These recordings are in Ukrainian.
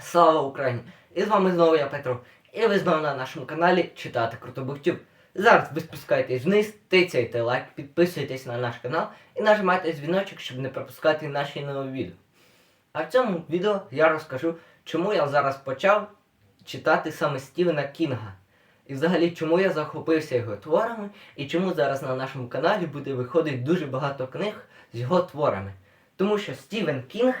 Слава Україні! І з вами знову я Петро. І ви знову на нашому каналі Читати Крутобухтюб. Зараз ви спускаєтесь вниз, тицяйте лайк, підписуйтесь на наш канал і нажимайте дзвіночок, щоб не пропускати наші нові відео. А в цьому відео я розкажу, чому я зараз почав читати саме Стівена Кінга. І взагалі, чому я захопився його творами, і чому зараз на нашому каналі буде виходити дуже багато книг з його творами. Тому що Стівен Кінг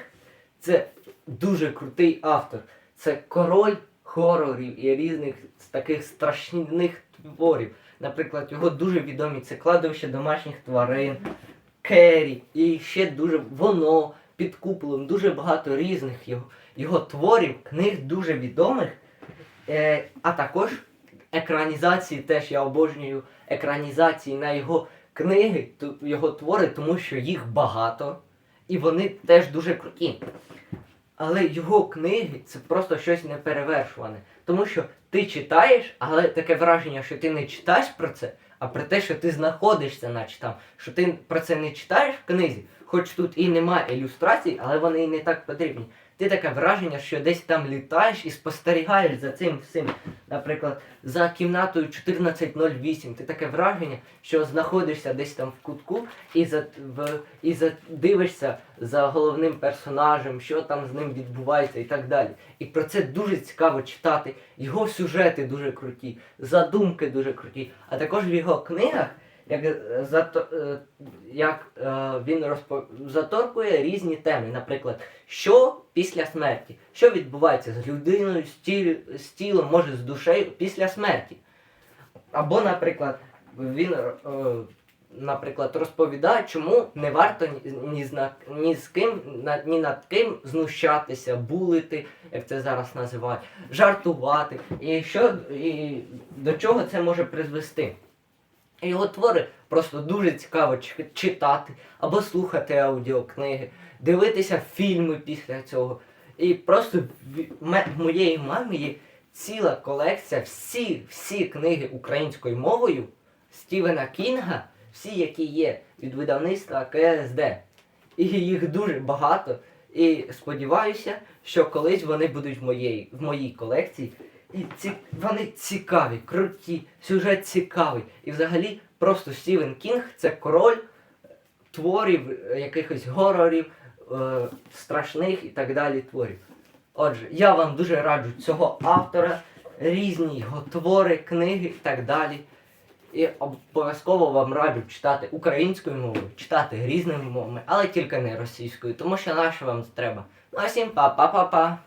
це дуже крутий автор. Це король хорорів і різних таких страшних творів. Наприклад, його дуже відомі це кладовище домашніх тварин, Керрі і ще дуже воно під куполом. Дуже багато різних його, його творів, книг дуже відомих. Е, а також екранізації теж я обожнюю екранізації на його книги, його твори, тому що їх багато. І вони теж дуже круті. Але його книги це просто щось неперевершуване. Тому що ти читаєш, але таке враження, що ти не читаєш про це, а про те, що ти знаходишся, наче там, що ти про це не читаєш в книзі, хоч тут і немає ілюстрацій, але вони і не так потрібні. Ти таке враження, що десь там літаєш і спостерігаєш за цим всім. Наприклад, за кімнатою 1408. Ти таке враження, що знаходишся десь там в кутку і за, в, і за, дивишся за головним персонажем, що там з ним відбувається і так далі. І про це дуже цікаво читати. Його сюжети дуже круті, задумки дуже круті. А також в його книгах, як, е, зато, е, як е, він розпо... заторкує різні теми. Наприклад, що після смерті, що відбувається з людиною, з, тіл... з тілом, може з душею після смерті. Або, наприклад, він наприклад, розповідає, чому не варто ні, з ні з ким, ні над ким знущатися, булити, як це зараз називають, жартувати, і що і до чого це може призвести. Його твори просто дуже цікаво читати або слухати аудіокниги, дивитися фільми після цього. І просто в моєї мами є ціла колекція, всі, всі книги українською мовою Стівена Кінга, всі, які є від видавництва КСД. І їх дуже багато. І сподіваюся, що колись вони будуть в моїй, в моїй колекції. І ці, вони цікаві, круті, сюжет цікавий. І взагалі просто Стівен Кінг це король творів, е, якихось горорів, е, страшних і так далі творів. Отже, я вам дуже раджу цього автора, різні його твори, книги і так далі. І обов'язково вам раджу читати українською мовою, читати різними мовами, але тільки не російською, тому що наше вам треба. Ну а всім па-па-па-па.